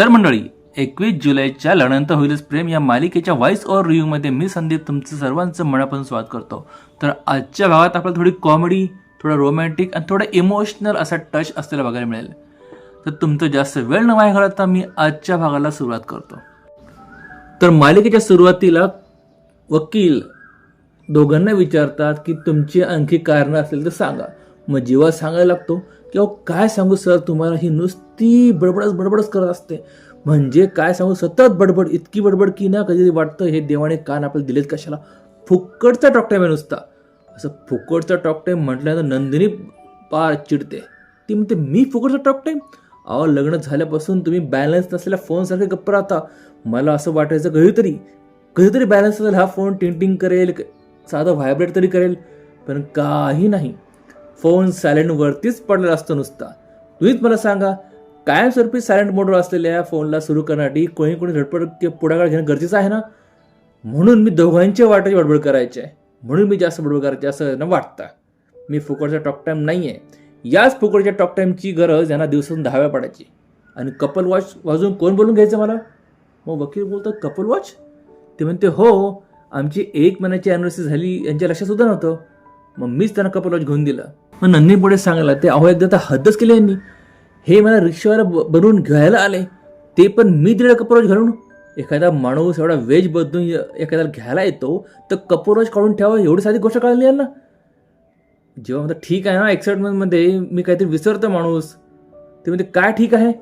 तर मंडळी एकवीस जुलैच्या लढनंतर होईलच प्रेम. या मालिकेच्या व्हॉइस ओव्हर रिव्ह्यूमध्ये मी संदीप तुमचं सर्वांचं मनापासून स्वागत करतो. तर आजच्या भागात आपल्याला थोडी कॉमेडी थोडा रोमॅन्टिक आणि थोडा इमोशनल असा टच असलेला बघायला मिळेल. तर तुमचं जास्त वेळ न वाया घालवता मी आजच्या भागाला सुरुवात करतो. तर मालिकेच्या सुरुवातीला वकील दोघांना विचारतात की तुमची आणखी कारणं असेल तर सांगा. मग जेव्हा सांगायला लागतो किंवा काय सांगू सर तुम्हाला? ही नुसती बडबडच बडबडच करत असते. म्हणजे काय सांगू? सतत बडबड इतकी बडबड की ना कधी वाटतं हे देवाने कान आपल्याला दिलेत कशाला? फुकटचा टॉक टाईम आहे नुसता. असं फुकटचा टॉक टाईम म्हटल्यानंतर नंदिनी पार चिडते. ती म्हणते मी फुकटचा टॉक टाईम अहो लग्न झाल्यापासून तुम्ही बॅलन्स नसलेल्या फोनसारखे गप्प राहता. मला असं वाटायचं कधीतरी कधीतरी बॅलन्स असेल हा फोन टिंग करेल साधं व्हायब्रेट तरी करेल पण काही नाही. फोन सायलेंटवरतीच पडलेला असतो नुसता. तुम्हीच मला सांगा कायमस्वरूपी सायलेंट मोडवर असलेल्या फोनला सुरू करण्यासाठी कोणी कोणी झटपट किंवा पुढाकार घेणं गरजेचं आहे ना? म्हणून मी दोघांच्या वाटाची बडबड करायची आहे. म्हणून मी जास्त बडबड करायची असं ना वाटतं. मी फुकटचा टॉक टाईम नाही आहे याच फुकटच्या टॉक टाईमची गरज यांना दिवसातून दहाव्या पडायची. आणि कपल वॉच वाजून कोण बोलून घ्यायचं मला? मग वकील बोलतात कपल वॉच? ते म्हणते हो आमची एक महिन्याची अॅनिव्हर्सरी झाली यांच्या लक्षात सुद्धा नव्हतं. मग मीच त्यांना कपल वॉच घेऊन दिलं. मग नंदी पुढे सांगायला ते अहो एकदा तर हद्दच केली यांनी. हे मला रिक्षावाला ब- बनवून घ्यायला आले. ते पण मी दिलेलं कपल घालून. एखादा माणूस एवढा वेज बदलून एखाद्याला घ्यायला येतो तर कपल काढून ठेवा एवढी साधी गोष्ट कळली यांना. जेव्हा म्हणतात ठीक आहे ना एक्साइटमेंटमध्ये मी काहीतरी विसरतो माणूस. ते म्हणजे काय ठीक आहे?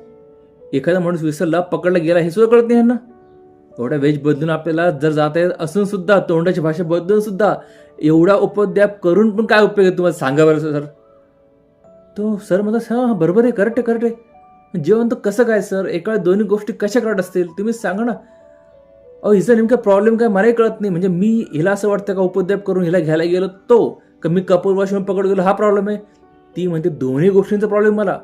एखादा माणूस विसरला पकडला गेला हे सुद्धा कळत नाही यांना. एवढा वेज बदलून आपल्याला जर जाता येत असून सुद्धा तोंडाची भाषा बदलून सुद्धा एवढा उपद्याप करून पण काय उपयोग आहे तुम्हाला सांगा बरं सर? तो सर म्हणतात हां हां बरोबर आहे करेक्ट आहे करेक्ट आहे. जेवण तर कसं काय सर? एका दोन्ही गोष्टी कशा करत असतील? तुम्ही सांगा ना. अहो हिचा नेमका प्रॉब्लेम काय मलाही कळत नाही. म्हणजे मी हिला असं वाटतं का उपद्याप करून हिला घ्यायला गेलो तो? का मी कपूर वॉशरूम पकड गेलो हा प्रॉब्लेम आहे? ती म्हणते दोन्ही गोष्टींचा प्रॉब्लेम मला.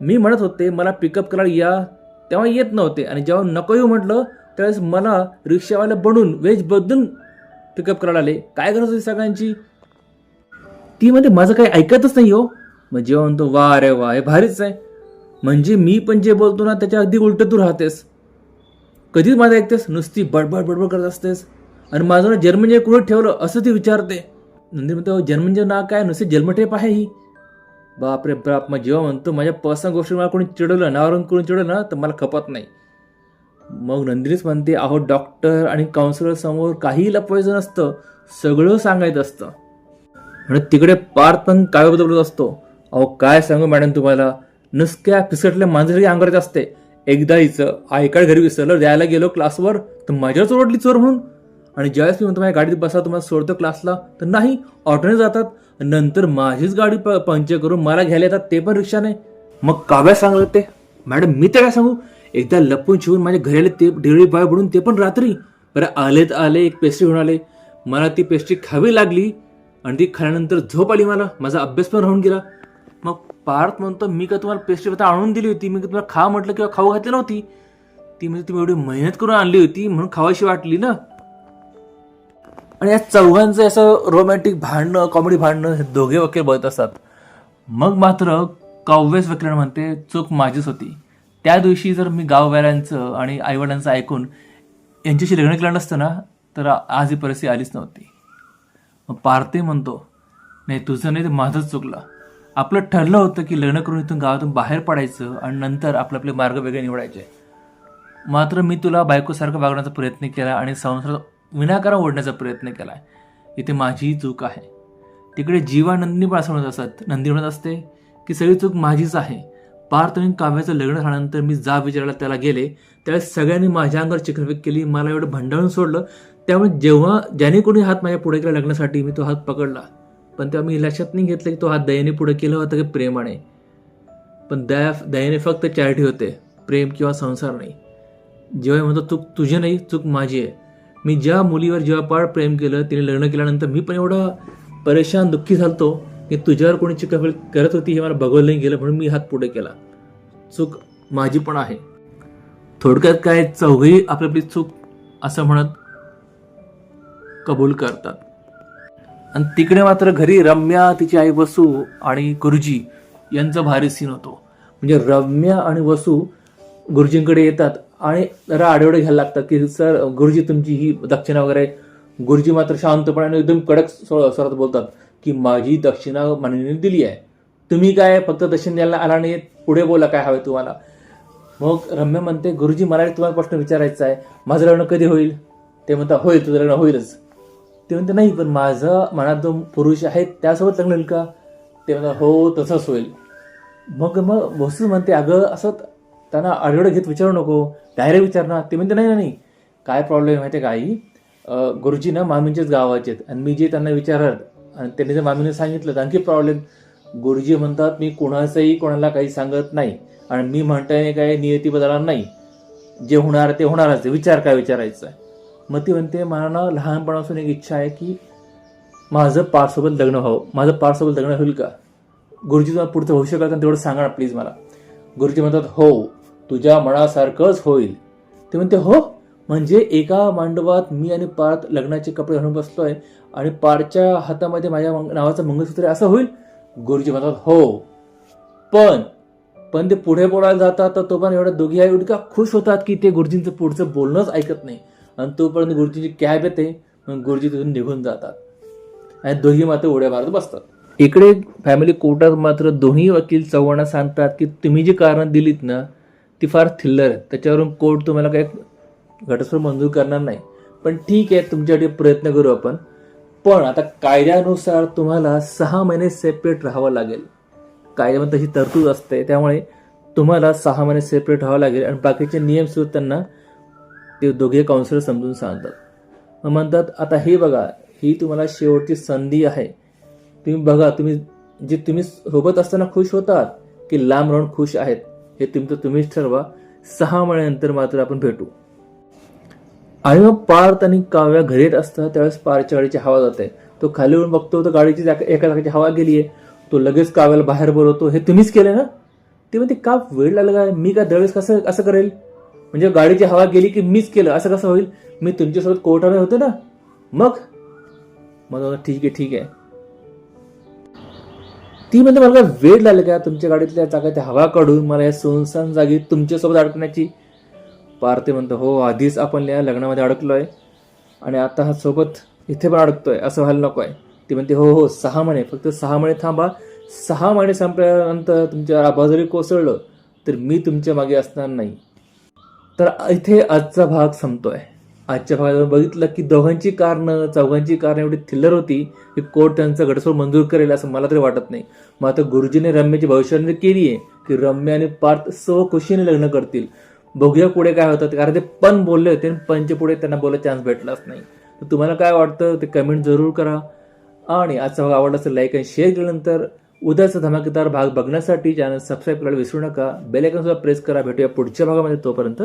मी म्हणत होते मला पिकअप करायला या. तेव्हा येत नव्हते. आणि जेव्हा नको येऊ म्हटलं त्यावेळेस मला रिक्षावाला बनून वेज बदलून पिकअप करायला आले. काय गरज होती सगळ्यांची? ती म्हणते माझं काही ऐकतच नाही हो. मग जेव्हा म्हणतो वा अरे वा हे भारीच आहे. म्हणजे मी पण जे बोलतो ना त्याच्या अगदी उलट तू राहतेस. कधीच माझं ऐकतेस नुसती बडबड बडबड करत असतेस. आणि माझं ना जर्मन कुठं ठेवलं असं ती विचारते. नंतर म्हणतो जर्मनचं ना काय नुसते जन्मटेप आहे ही. बापरे बाप मग जेव्हा म्हणतो माझ्या पर्सनल गोष्टी मला कोणी चिडवलं नावरून कोणी चिडवलं ना तर मला खपत नाही. मग नंदिनीच म्हणते अहो डॉक्टर आणि काउन्सिलर समोर काही लपवायचं नसतं सगळं सांगायचं असतं. आणि तिकडे पार्थ पण काय बदलत असतो अहो काय सांगू मॅडम तुम्हाला? नुसक्या फिसकटल्या मांजरी अंगारात असते. एकदा हिचं आय घरी विसरलं द्यायला गेलो क्लासवर तर माझ्यावर ओरडली चोर म्हणून. आणि ज्यावेळेस मी म्हणतो माझ्या गाडीत बसा तुम्हाला सोडतो क्लासला. तर नाही ऑटोने जातात. नंतर माझीच गाडी प पंक्चर करून मला घ्यायला येतात ते पण रिक्षाने. मग काव्या सांगत ते मॅडम मी ते काय सांगू? एकदा लपून शिवून माझ्या घरी आले ते डिलिव्हरी पाय बुडून ते पण रात्री. बरं आलेत आले एक पेस्ट्री घेऊन आले. मला ती पेस्ट्री खावी लागली आणि ती खाल्यानंतर झोप आली मला. माझा अभ्यास पण राहून गेला. मग पार्थ म्हणतो मी का तुम्हाला पेस्ट्री आता आणून दिली होती? मी का तुम्हाला खा म्हटलं किंवा खाऊ घातली नव्हती? ती म्हणजे तुम्ही एवढी मेहनत करून आणली होती म्हणून खावाशी वाटली ना? आणि या चौघांचं असं रोमॅन्टिक भांडणं कॉमेडी भांडणं हे दोघे वकील बघत असतात. मग मात्र काव्यस वकील म्हणते चूक माझीच होती. त्या दिवशी जर मी गाववाल्यांचं आणि आईवडिलांचं ऐकून यांच्याशी लग्न केलं नसतं ना तर आज ही परिस्थिती आलीच नव्हती. मग पार्थे म्हणतो नाही तुझं नाही ते माझंच चुकलं. आपलं ठरलं होतं की लग्न करून इथून गावातून बाहेर पडायचं आणि नंतर आपले आपले मार्ग वेगळे निवडायचे. मात्र मी तुला बायकोसारखं वागण्याचा प्रयत्न केला आणि संसार विनाकारण ओढण्याचा प्रयत्न केला. इथे माझी चूक आहे. तिकडे जीवा नंदिनी पण असं म्हणत असत नंदी म्हणत असते की सगळी चूक माझीच आहे. पार्थ आणि काव्याचं लग्न झाल्यानंतर मी जा विचारायला त्याला गेले. त्यावेळेस सगळ्यांनी माझ्या अंगावर चिखलफेक केली. मला एवढं भंडाळून सोडलं. त्यामुळे जेव्हा ज्याने कोणी हात माझ्या पुढे केला लग्नासाठी मी तो हात पकडला. पण तेव्हा मी लक्षात नाही घेतलं की तो हात दयेने पुढे केला होता की प्रेमाने. पण दया दयेने फक्त चॅरिटी होते. प्रेम किंवा संसार नाही. जेव्हा म्हणतो चूक तुझी नाही चूक माझी आहे. मी ज्या मुलीवर जेव्हा पार प्रेम केलं तिने लग्न केल्यानंतर मी पण एवढा परेशान दुःखी झालतो. की तुझ्यावर कोणी चिकाफळ करत होती हे मला बघवलं नाही गेलं म्हणून मी हात पुढे केला. चूक माझी पण आहे. थोडक्यात काय चौघही आपली आपली चूक असं म्हणत कबूल करतात. आणि तिकडे मात्र घरी रम्या तिची आई वसू आणि गुरुजी यांचा भारी सीन होतो. म्हणजे रम्या आणि वसू गुरुजींकडे येतात आणि जरा आडेवडे घ्यायला लागतात की सर गुरुजी तुमची ही दक्षिणा वगैरे. गुरुजी मात्र शांतपणे एकदम कडक स्वरात बोलतात. की माझी दक्षिणा माननीने दिली आहे. तुम्ही काय फक्त दक्षिण द्यायला आला नाही पुढे बोला काय हवं तुम्हाला. मग रम्य म्हणते गुरुजी मला तुम्हाला प्रश्न विचारायचा आहे. माझं लग्न कधी होईल? ते म्हणतात होईल तुझं लग्न होईलच. ते म्हणते नाही पण माझं मनात जो पुरुष आहे त्यासोबत लग्न होईल का? ते म्हणतात हो तसंच होईल. मग मग वस्तू म्हणते अगं असं त्यांना आढळ घेत विचारू नको. डायरेक्ट विचार ना. ते म्हणते नाही नाही, काय प्रॉब्लेम माहिती आहे ते काही गुरुजी ना मामींच्याच गावाचे आहेत. आणि मी जे त्यांना विचारत आणि त्यांनी जर मामीने सांगितलं तर आणखी प्रॉब्लेम गुरुजी म्हणतात मी कोणाचंही कोणाला काही सांगत नाही आणि मी म्हणताय काय नियती बदलणार नाही. जे होणार ते होणारच आहे. विचार काय विचारायचं आहे? मग ती म्हणते मला ना लहानपणापासून एक इच्छा आहे की माझं पारसोबत लग्न व्हावं. माझं पारसोबत लग्न होईल का? गुरुजी तुम्हाला पुढचं होऊ शकाल का तेवढं सांगा ना प्लीज मला. गुरुजी म्हणतात हो तुझ्या मनासारखंच होईल. ते म्हणते हो म्हणजे एका मांडवात मी आणि पार्थ लग्नाचे कपडे घालून बसलोय आणि पारच्या हातामध्ये माझ्या मंग- नावाचं मंगळसूत्र असं होईल? गुरुजी म्हणतात हो. पण पण ते पुढे बोलायला जातात तर तोपर्यंत एवढ्या दोघी आई इतका खुश होतात की ते गुरुजींचं पुढचं बोलणंच ऐकत नाही. आणि तोपर्यंत गुरुजींची कॅब येते मग गुरुजी तिथून निघून जातात. आणि दोघी मात्र उड्या मारत बसतात. इकडे फॅमिली कोर्टात मात्र दोन्ही वकील चव्हाणा सांगतात की तुम्ही जी कारणं दिलीत ना ती फार थिल्लर आहेत. त्याच्यावरून कोर्ट तुम्हाला काही घटस्फोट मंजूर करणार नाही. पण ठीक आहे तुमच्यासाठी प्रयत्न करू आपण. पण आता कायद्यानुसार तुम्हाला सहा महिने सेपरेट राहावं लागेल. कायद्यामध्ये तशी तरतूद असते त्यामुळे तुम्हाला सहा महिने सेपरेट राहावं लागेल. आणि बाकीचे नियम सुद्धा त्यांना ते दोघे काउन्सिलर समजून सांगतात. मग म्हणतात आता हे बघा ही तुम्हाला शेवटची संधी आहे. तुम्ही बघा तुम्ही जे तुम्ही सोबत असताना खुश होतात की लांब राहून खुश आहेत हे तुमचं तुम्हीच ठरवा. सहा महिन्यानंतर मात्र आपण भेटू. आणि मग पार्थ आणि काव्या घरी येत असतात त्यावेळेस पारच्या गाडीची हवा जाते. तो खाली येऊन बघतो तर गाडीची एका जागेची हवा गेली आहे तो लगेच काव्याला बाहेर बोलवतो हे तुम्हीच केलं ना? ते म्हणते का वेळ लागला काय मी काय दरवेळेस कसं असं करेल? म्हणजे गाडीची हवा गेली की मीच केलं असं कसं होईल? मी तुमच्यासोबत कोर्टामध्ये होते ना? मग? मग ठीक आहे ठीक आहे. ती म्हणते मला काय वेळ लागला का तुमच्या गाडीतल्या चाकाच्या हवा काढून? मला या सुनसान जागी तुमच्यासोबत अडकण्याची पार्थिव म्हणतो हो आधीच आपण या लग्नामध्ये अडकलो आहे आणि आता हा सोबत इथे पण अडकतो आहे असं व्हायला नको आहे ती म्हणते हो हो सहा महिने फक्त सहा महिने थांबा. सहा महिने संपल्यानंतर तुमच्या आबा जरी कोसळलं तर मी तुमच्या मागे असणार नाही. तर इथे आजचा भाग संपतो आहे आजच्या भागात बघितलं की दोघांची कारणं चौघांची कारणं एवढी थिल्लर होती की कोर्ट त्यांचा घटस्फोट मंजूर करेल असं मला तरी वाटत नाही. मग आता गुरुजीने रम्याची भविष्यवाणी केली आहे की रम्या आणि पार्थ सव खुशीने लग्न करतील. बघूया पुढे काय होतं. कारण ते पण बोलले होते आणि पणच्या पुढे त्यांना बोलायला चान्स भेटलाच नाही. तर तुम्हाला काय वाटतं? ते कमेंट जरूर करा. आणि आजचा भाग आवडला असेल लाईक आणि शेअर केल्यानंतर उद्याचा धमाकेदार भाग बघण्यासाठी चॅनल सबस्क्राईब करायला विसरू नका. बेल सुद्धा प्रेस करा. भेटूया पुढच्या भागामध्ये. तोपर्यंत